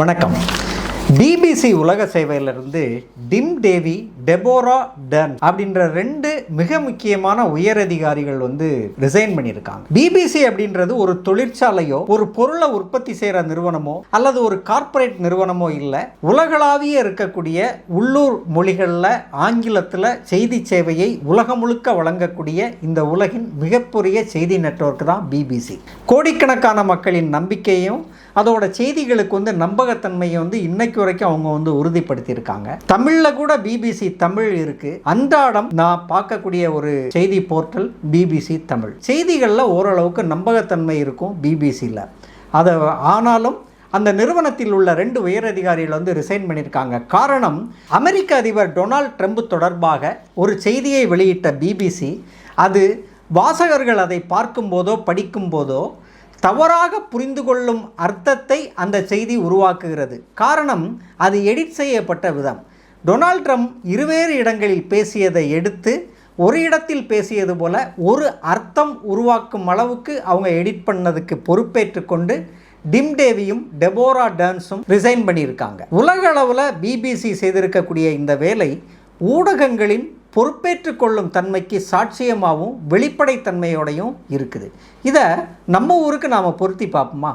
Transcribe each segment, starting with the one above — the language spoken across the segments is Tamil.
வணக்கம். பிபிசி உலக சேவையிலிருந்து டிம் டேவி டெபோரா டன் அப்படின்ற ரெண்டு மிக முக்கியமான உயரதிகாரிகள் வந்து ரிசைன் பண்ணியிருக்காங்க. பிபிசி அப்படின்றது ஒரு தொழிற்சாலையோ ஒரு பொருளை உற்பத்தி செய்கிற நிறுவனமோ அல்லது ஒரு கார்ப்பரேட் நிறுவனமோ இல்லை உலகளாவிய இருக்கக்கூடிய உள்ளூர் மொழிகளில் ஆங்கிலத்தில் செய்தி சேவையை உலகம் முழுக்க வழங்கக்கூடிய இந்த உலகின் மிகப்பெரிய செய்தி நெட்வொர்க் தான் பிபிசி கோடிக்கணக்கான மக்களின் நம்பிக்கையும் அதோட செய்திகளுக்கு வந்து நம்பகத்தன்மையை வந்து இன்னைக்கு வரைக்கும் அவங்க வந்து உறுதிப்படுத்தியிருக்காங்க. தமிழில் கூட பிபிசி தமிழ் இருக்கு. அன்றாடம் நான் பார்க்கக்கூடிய ஒரு செய்தி போர்ட்டல் பிபிசி தமிழ். செய்திகளில் ஓரளவுக்கு நம்பகத்தன்மை இருக்கும் பிபிசியில் அதை ஆனாலும் அந்த நிறுவனத்தில் உள்ள ரெண்டு உயரதிகாரிகள் வந்து ரிசைன் பண்ணியிருக்காங்க. காரணம் அமெரிக்க அதிபர் டொனால்ட் ட்ரம்ப் தொடர்பாக ஒரு செய்தியை வெளியிட்ட பிபிசி அது வாசகர்கள் அதை பார்க்கும்போதோ படிக்கும்போதோ தவறாக புரிந்து கொள்ளும் அர்த்தத்தை அந்த செய்தி உருவாக்குகிறது. காரணம் அது எடிட் செய்யப்பட்ட விதம். டொனால்ட் ட்ரம்ப் இருவேறு இடங்களில் பேசியதை எடுத்து ஒரு இடத்தில் பேசியது போல ஒரு அர்த்தம் உருவாக்கும் அளவுக்கு அவங்க எடிட் பண்ணதுக்கு பொறுப்பேற்று கொண்டு டிம் டேவியும் டெபோரா டர்ன்ஸும் ரிசைன் பண்ணியிருக்காங்க. உலக அளவில் பிபிசி செய்திருக்கக்கூடிய இந்த வேலை ஊடகங்களின் பொறுப்பேற்று கொள்ளும் தன்மைக்கு சாட்சியமாகவும் வெளிப்படைத்தன்மையோடையும் இருக்குது. இதை நம்ம ஊருக்கு நாம் பொருத்தி பார்ப்போமா?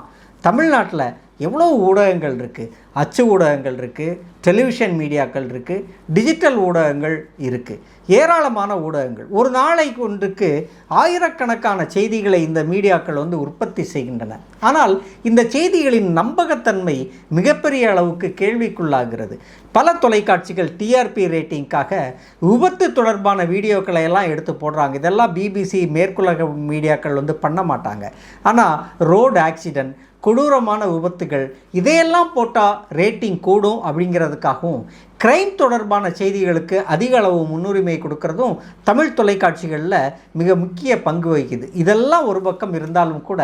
தமிழ்நாட்டில் எவ்வளோ ஊடகங்கள் இருக்குது அச்சு ஊடகங்கள் இருக்குது டெலிவிஷன் மீடியாக்கள் இருக்குது டிஜிட்டல் ஊடகங்கள் இருக்குது ஏராளமான ஊடகங்கள். ஒரு நாளைக்கு ஒன்றுக்கு ஆயிரக்கணக்கான செய்திகளை இந்த மீடியாக்கள் வந்து உற்பத்தி செய்கின்றன. ஆனால் இந்த செய்திகளின் நம்பகத்தன்மை மிகப்பெரிய அளவுக்கு கேள்விக்குள்ளாகிறது. பல தொலைக்காட்சிகள் டிஆர்பி ரேட்டிங்காக விபத்து தொடர்பான வீடியோக்களை எல்லாம் எடுத்து போடுறாங்க. இதெல்லாம் பிபிசி மேற்குலக மீடியாக்கள் வந்து பண்ண மாட்டாங்க. ஆனால் ரோடு ஆக்சிடென்ட் கொடூரமான விபத்துகள் இதையெல்லாம் போட்டால் ரேட்டிங் கூடும் அப்படிங்கிறதுக்காகவும் கிரைம் தொடர்பான செய்திகளுக்கு அதிக அளவு முன்னுரிமை கொடுக்கறதும் தமிழ் தொலைக்காட்சிகளில் மிக முக்கிய பங்கு வகிக்குது. இதெல்லாம் ஒரு பக்கம் இருந்தாலும் கூட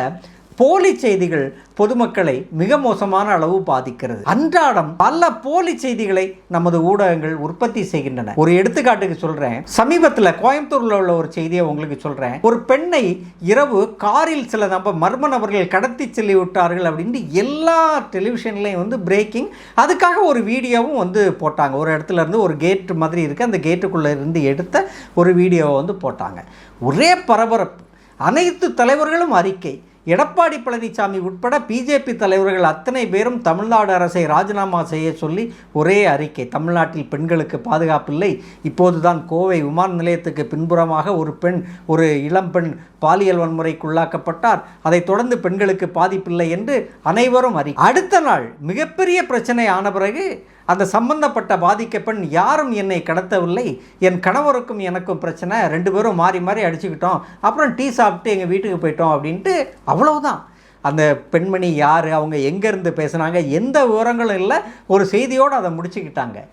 போலி செய்திகள் பொதுமக்களை மிக மோசமான அளவு பாதிக்கிறது. அன்றாடம் பல போலி செய்திகளை நமது ஊடகங்கள் உற்பத்தி செய்கின்றன. ஒரு எடுத்துக்காட்டுக்கு சொல்றேன். சமீபத்தில் கோயம்புத்தூர்ல உள்ள ஒரு செய்தியை உங்களுக்கு சொல்றேன். ஒரு பெண்ணை இரவு காரில் சில நம்ப மர்ம நபர்கள் கடத்தி செல்லி விட்டார்கள் அப்படின்ட்டு எல்லா டெலிவிஷன்லையும் வந்து பிரேக்கிங் அதுக்காக ஒரு வீடியோவும் வந்து போட்டாங்க. ஒரு இடத்துல இருந்து ஒரு கேட் மாதிரி இருக்கு. அந்த கேட்டுக்குள்ளே இருந்து எடுத்த ஒரு வீடியோவை வந்து போட்டாங்க. ஒரே பரபரப்பு. அனைத்து தலைவர்களும் அறிக்கை. எடப்பாடி பழனிசாமி உட்பட பிஜேபி தலைவர்கள் அத்தனை பேரும் தமிழ்நாடு அரசை ராஜினாமா செய்ய சொல்லி ஒரே அறிக்கை. தமிழ்நாட்டில் பெண்களுக்கு பாதுகாப்பில்லை இப்போதுதான் கோவை விமான நிலையத்துக்கு பின்புறமாக ஒரு பெண் ஒரு இளம்பெண் பாலியல் வன்முறைக்குள்ளாக்கப்பட்டார். அதைத் தொடர்ந்து பெண்களுக்கு பாதிப்பில்லை என்று அனைவரும் அறி அடுத்த நாள் மிகப்பெரிய பிரச்சனை ஆன பிறகு அந்த சம்பந்தப்பட்ட பாதிக்க பெண் யாரும் என்னை கடத்தவில்லை. என் கணவருக்கும் எனக்கும் பிரச்சனை. ரெண்டு பேரும் மாறி மாறி அடிச்சுக்கிட்டோம். அப்புறம் டீ சாப்பிட்டு எங்கள் வீட்டுக்கு போயிட்டோம் அப்படின்ட்டு அவ்வளவுதான். அந்த பெண்மணி யார்? அவங்க எங்கேருந்து பேசுனாங்க? எந்த விவரங்களும் இல்லை. ஒரு செய்தியோடு அதை முடிச்சுக்கிட்டாங்க.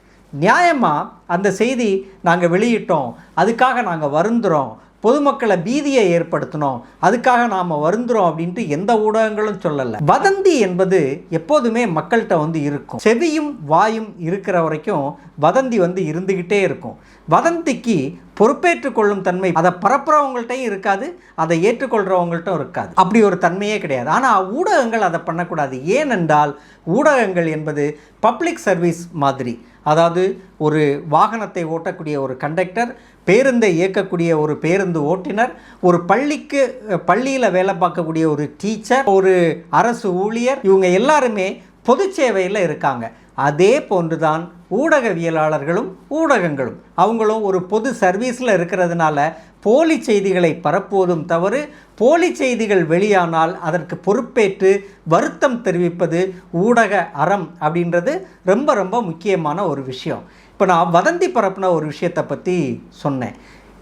நியாயமாக அந்த செய்தி நாங்கள் வெளியிட்டோம். அதுக்காக நாங்கள் வருந்துறோம். பொதுமக்களை பீதியை ஏற்படுத்தணும். அதுக்காக நாம் வருந்துறோம் அப்படின்ட்டு எந்த ஊடகங்களும் சொல்லலை. வதந்தி என்பது எப்போதுமே மக்கள்கிட்ட வந்து இருக்கும். செவியும் வாயும் இருக்கிற வரைக்கும் வதந்தி வந்து இருந்துக்கிட்டே இருக்கும். வதந்திக்கு பொறுப்பேற்றுக் கொள்ளும் தன்மை அதை பரப்புறவங்கள்ட்டையும் இருக்காது அதை ஏற்றுக்கொள்கிறவங்கள்ட்டும் இருக்காது. அப்படி ஒரு தன்மையே கிடையாது. ஆனால் ஊடகங்கள் அதை பண்ணக்கூடாது. ஏனென்றால் ஊடகங்கள் என்பது பப்ளிக் சர்வீஸ் மாதிரி. அதாவது ஒரு வாகனத்தை ஓட்டக்கூடிய ஒரு கண்டக்டர் பேருந்தை இயக்கக்கூடிய ஒரு பேருந்து ஓட்டுநர் ஒரு பள்ளிக்கு பள்ளியில் வேலை பார்க்கக்கூடிய ஒரு டீச்சர் ஒரு அரசு ஊழியர் இவங்க எல்லாருமே பொது சேவையில் இருக்காங்க. அதே போன்றுதான் ஊடகவியலாளர்களும் ஊடகங்களும். அவங்களும் ஒரு பொது சர்வீஸில் இருக்கிறதுனால போலி செய்திகளை பரப்புவதும் தவறு. போலி செய்திகள் வெளியானால் அதற்கு பொறுப்பேற்று வருத்தம் தெரிவிப்பது ஊடக அறம் அப்படின்றது ரொம்ப ரொம்ப முக்கியமான ஒரு விஷயம். இப்போ நான் வதந்தி பரப்புன ஒரு விஷயத்தை பற்றி சொன்னேன்.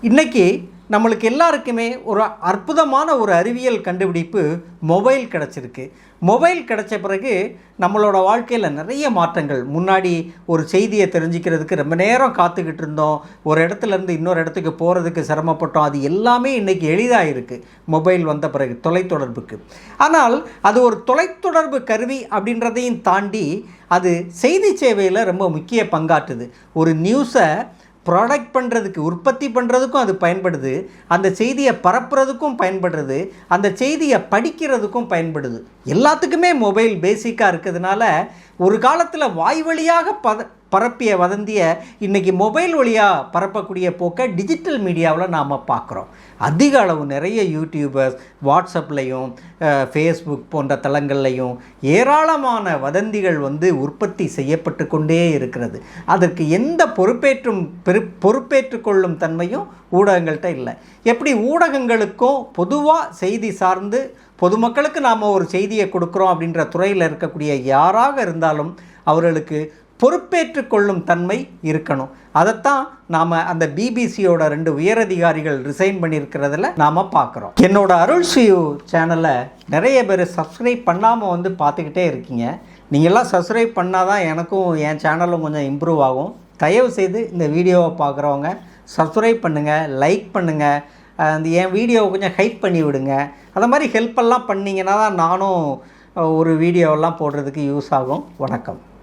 இன்றைக்கி நம்மளுக்கு எல்லாருக்குமே ஒரு அற்புதமான ஒரு அறிவியல் கண்டுபிடிப்பு மொபைல் கிடச்சிருக்கு. மொபைல் கிடைச்ச பிறகு நம்மளோட வாழ்க்கையில் நிறைய மாற்றங்கள். முன்னாடி ஒரு செய்தியை தெரிஞ்சுக்கிறதுக்கு ரொம்ப நேரம் காத்துக்கிட்டு இருந்தோம். ஒரு இடத்துல இருந்து இன்னொரு இடத்துக்கு போகிறதுக்கு சிரமப்பட்டோம். அது எல்லாமே இன்றைக்கி எளிதாக இருக்குது மொபைல் வந்த பிறகு தொலைத்தொடர்புக்கு. ஆனால் அது ஒரு தொலைத்தொடர்பு கருவி அப்படின்றதையும் தாண்டி அது செய்தி சேவையில் ரொம்ப முக்கிய பங்காற்றுது. ஒரு நியூஸை ப்ராடக்ட் பண்ணுறதுக்கு உற்பத்தி பண்ணுறதுக்கும் அது பயன்படுது. அந்த செய்தியை பரப்புறதுக்கும் பயன்படுறது அந்த செய்தியை படிக்கிறதுக்கும் பயன்படுது. எல்லாத்துக்குமே மொபைல் பேசிக்காக இருக்கிறதுனால ஒரு காலத்தில் வாய் வழியாக பத பரப்பிய வதந்தியை இன்றைக்கி மொபைல் வழியாக பரப்பக்கூடிய போக்கை டிஜிட்டல் மீடியாவில் நாம் பார்க்குறோம் அதிக அளவு நிறைய யூடியூபர்ஸ் வாட்ஸ்அப்லேயும் ஃபேஸ்புக் போன்ற தளங்கள்லையும் ஏராளமான வதந்திகள் வந்து உற்பத்தி செய்யப்பட்டு கொண்டே இருக்கிறது. அதற்கு எந்த பொறுப்பேற்றும் பெரு பொறுப்பேற்று கொள்ளும் தன்மையும் ஊடகங்கள்கிட்ட இல்லை. எப்படி ஊடகங்களுக்கும் பொதுவாக செய்தி சார்ந்து பொதுமக்களுக்கு நாம் ஒரு செய்தியை கொடுக்குறோம் அப்படின்ற துறையில் இருக்கக்கூடிய யாராக இருந்தாலும் அவர்களுக்கு பொறுப்பேற்று கொள்ளும் தன்மை இருக்கணும். அதைத்தான் நாம் அந்த பிபிசியோட ரெண்டு உயரதிகாரிகள் ரிசைன் பண்ணியிருக்கிறதுல நாம் பார்க்குறோம். என்னோட அருள் ஸ்ரீயூ சேனலை நிறைய பேர் சப்ஸ்கிரைப் பண்ணாமல் வந்து பார்த்துக்கிட்டே இருக்கீங்க. நீங்கள்லாம் சப்ஸ்கிரைப் பண்ணால் தான் எனக்கும் என் சேனலும் கொஞ்சம் இம்ப்ரூவ் ஆகும். தயவு செய்து இந்த வீடியோவை பார்க்குறவங்க சப்ஸ்கிரைப் பண்ணுங்கள் லைக் பண்ணுங்கள் அந்த என் வீடியோவை கொஞ்சம் ஹைப் பண்ணி விடுங்க. அந்த மாதிரி ஹெல்ப்பெல்லாம் பண்ணிங்கன்னா தான் நானும் ஒரு வீடியோவெல்லாம் போடுறதுக்கு யூஸ் ஆகும். வணக்கம்.